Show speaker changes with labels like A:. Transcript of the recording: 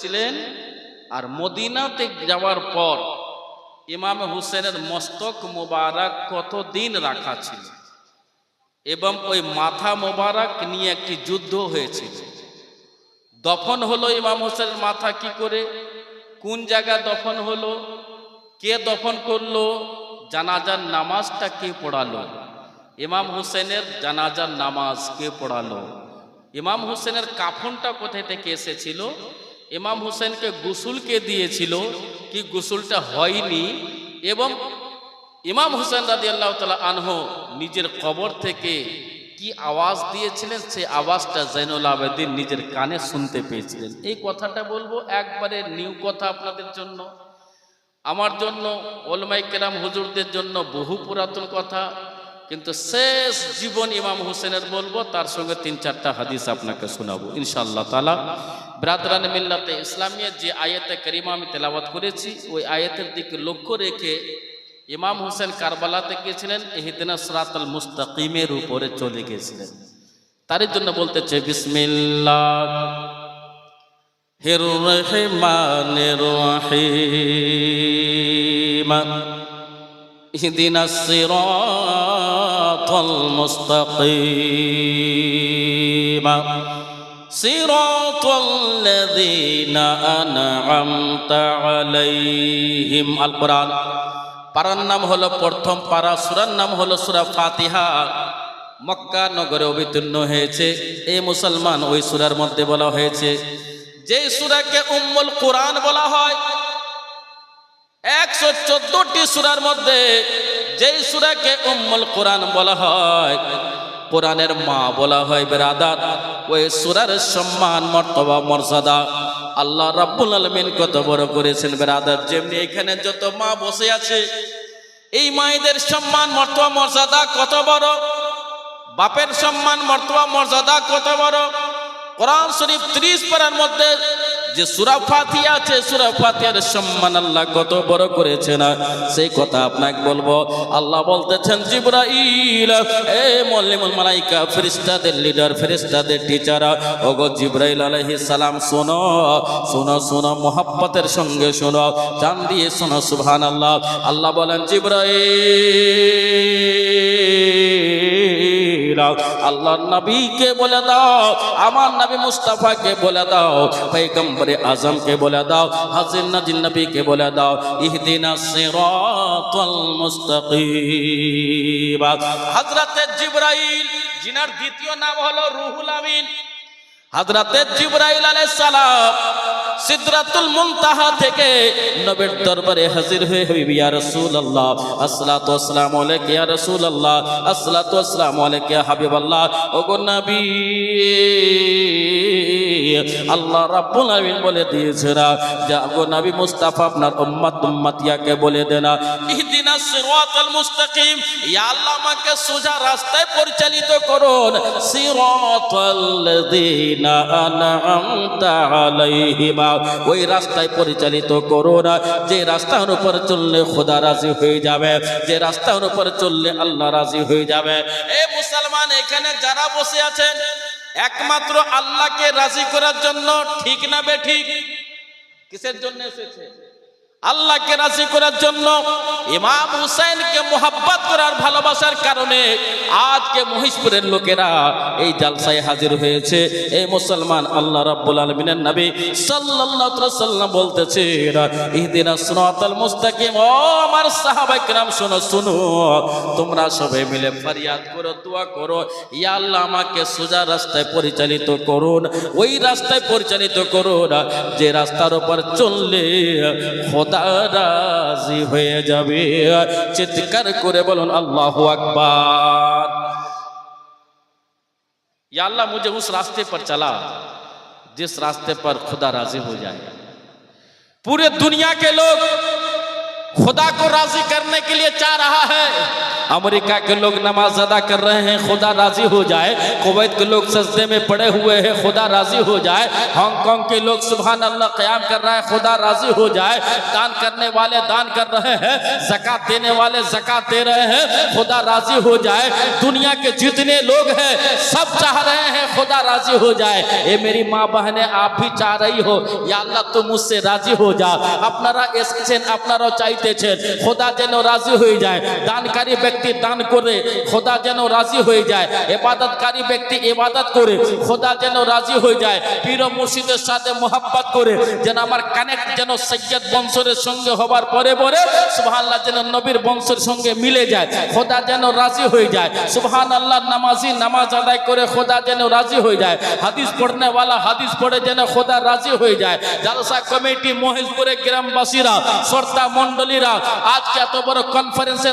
A: ছিলেন আর মদিনাতে যাওয়ার পর ইমাম হুসেনের মস্তক মোবারক কতদিন রাখা ছিল? এবং ওই মাথা মোবারক নিয়ে একটি যুদ্ধ হয়েছিল। দফন হলো ইমাম হোসেনের মাথা কি করে? কোন জায়গায় দফন হলো? কে দফন করল? জানাজার নামাজটা কে পড়ালো? ইমাম হোসেনের জানাজার নামাজ কে পড়ালো? ইমাম হোসেনের কাফনটা কোথায় থেকে এসেছিল? ইমাম হোসেনকে গোসুল কে দিয়েছিল? কি গোসুলটা হয়নি? এবং ইমাম হোসেন রাজি আল্লাহ তালা আনহ নিজের কবর থেকে কি আওয়াজ দিয়েছিলেন? সেই আওয়াজটা জৈনুল আবেদিন নিজের কানে শুনতে পেয়েছিলেন। এই কথাটা বলব একবারে নিউ কথা আপনাদের জন্য। আমার জন্য ওলমাই কেরাম হুজুরদের জন্য বহু পুরাতন কথা। কিন্তু শেষ জীবন ইমাম হোসেনের বলব, তার সঙ্গে তিন, চারটা হাদিস আপনাকে শোনাবো। ইনশাল্লাহ তালা ব্রাদরান মিল্লাতে ইসলামিয়ার যে আয়তে করিমা আমি তেলাবাত করেছি, ওই আয়তের দিকে লক্ষ্য রেখে ইমাম হোসেন কারবালাতে গিয়েছিলেন, এহিদিন সরাতল মুস্তাকিমের উপরে চলে গিয়েছিলেন। তার জন্য বলতেছে বিসমিল্লা হের হেমানের রহিম। ইহদিনা সিরাত الصراط المستقيم صراط الذين أنعمت عليهم القرآن পারার নাম হলো প্রথম পারা সুরার নাম হলো সুরা ফাতিহা মক্কা নগরে অবতীর্ণ হয়েছে এই মুসলমান ওই সুরার মধ্যে বলা হয়েছে যে সুরাকে উম্মুল কোরআন বলা হয় একশো চোদ্দটি সুরার মধ্যে যেই সুরাকে উম্মুল কোরআন বলা হয়, কোরআনের মা বলা হয় বেরাদাত। ওই সুরার সম্মান, মর্তবা, মর্যাদা আল্লাহ রাব্বুল আলমিন কত বড় করেছেন বেরাদাত। যেমনি এখানে যত মা বসে আছে, এই মায়েদের সম্মান, মর্তবা, মর্যাদা কত বড়? বাপের সম্মান, মর্তবা, মর্যাদা কত বড়? কোরআন শরীফ ত্রিশ পারার মধ্যে যে সুরা ফাতিয়া আছে, সুরা ফাতিয়ার সম্মান আল্লাহ কত বড় করেছে না? সেই কথা আপনাকে বলব। আল্লাহ বলতেছেন, জিব্রাইল, এ মল্লিমুল মালাইকা, ফেরেশতাদের লিডার ফেরেশতাদের টিচার ওগো জিব্রাইল আলাইহিস সালাম, শোনো শোনো শোনো, মোহাব্বতের সঙ্গে শোনো, জান দিয়ে শোনো, সুবহানাল্লাহ। আল্লাহ বলেন, জিব্রাইল আল্লাহর নবীকে বলে দাও? আমার নবী মুস্তাফাকে বলে দাও? পয়গম্বরে আজমকে বলে দাও? হাজির নাজির নবীকে বলে দাও? ইহদিনা সিরাতাল মুস্তাকিম। হযরতে জিবরাইল, জিনার দ্বিতীয় নাম হলো রুহুল আমিন। হযরতে জিবরাইল আলাইহিস সালাম। সিদরাতুল মুনতাহা থেকে নবীর দরবারে হাজির হয়ে হবিবি, ইয়া রাসূলুল্লাহ, আসসালাতু ওয়াসসালামু আলাইকা, ইয়া রাসূলুল্লাহ, আসসালাতু ওয়াসসালামু আলাইকা, ইয়া হাবিবাল্লাহ। ওগো নবী, আল্লাহ রাব্বুল আলামিন বলে দিয়েছেন যে ওগো নবী মুস্তাফা আপনার উম্মত উম্মতিয়াকে বলে দেন ইহদিনাস সিরাতাল মুস্তাকিম, ইয়া আল্লাহ আমাকে সোজা রাস্তায় পরিচালিত করুন। সিরাতাল আনআমতা আলাইহিম ওই রাস্তায় পরিচালিত করো না। যে রাস্তার উপর চললে খোদা রাজি হয়ে যাবে, যে রাস্তার উপর চললে আল্লাহ রাজি হয়ে যাবে। এ মুসলমান, এখানে যারা বসে আছেন, একমাত্র আল্লাহকে রাজি করার জন্য ঠিক না বে ঠিক? কিসের জন্য এসেছে? আল্লাহকে রাজি করার জন্য ইমাম হুসাইনকে মোহাব্বত করার ভালোবাসার কারণে আজকে মহিষপুরের লোকেরা এই জালসায় হাজির হয়েছে। এই মুসলমান আল্লাহ রাব্বুল আলমিনের নবী সাল্লাম বলতেছে ইহদিন সুনাতাল মুস্তাকিম। ও আমার সাহাবাই কিরাম শোনো, শুনো, তোমরা সবাই মিলে ফরিয়াদ করো, দোয়া করো। ইয়া আল্লাহ, আমাকে সোজা রাস্তায় পরিচালিত করুন। ওই রাস্তায় পরিচালিত করুন যে রাস্তার উপর চললে খোদা রাজি হয়ে যাবে চিৎকার করে বলুন আল্লাহ আকবার या अल्लाह मुझे उस रास्ते पर चला जिस रास्ते पर खुदा राजी हो जाए पूरे दुनिया के लोग खुदा को राजी करने के लिए चाह रहा है अमेरिका के लोग नमाज अदा कर रहे हैं खुदा राजी हो जाए कुवैत के लोग सजदे में पड़े हुए हैं खुदा राजी हो जाए हांगकांग के लोग सुबह अल्लाह क़याम कर रहे हैं खुदा राजी हो जाए दान करने वाले दान कर रहे हैं जक़ात देने वाले जक़ात दे रहे हैं खुदा राजी हो जाए दुनिया के जितने लोग हैं सब चाह रहे हैं खुदा राजी हो जाए ये मेरी माँ बहनें आप भी चाह रही हो या আল্লাহ তুম মুসে রাজি হয়ে যাও আপনারা এসেছেন আপনারাও চাইতেছেন খোদা যেন রাজি হয়ে যায় দানকারী ব্যক্তি দান করে খোদা যেন রাজি হয়ে যায়। এবাদতকারী ব্যক্তি এবাদত করে খোদা যেন রাজি হয়ে যায়। পীর মুর্শিদের সাথে মোহাব্বত করে যেন আমার কানেক্ট যেন সৈয়দ বংশের সঙ্গে হবার পরে পরে সুবহানাল্লাহ যেন নবীর বংশের সঙ্গে মিলে যায়। খোদা যেন রাজি হয়ে যায়। সুবহান আল্লাহ নামাজি নামাজ আদায় করে খোদা যেন রাজি হয়ে যায়। হাদিস পড়নে वाला হাদিস পড়ে যেন খোদা রাজি হয়ে যায়। জালসা কমিটি মহেশপুরে গ্রামবাসীরা শ্রোতা মণ্ডলীরা, আজকে এত বড় কনফারেন্সে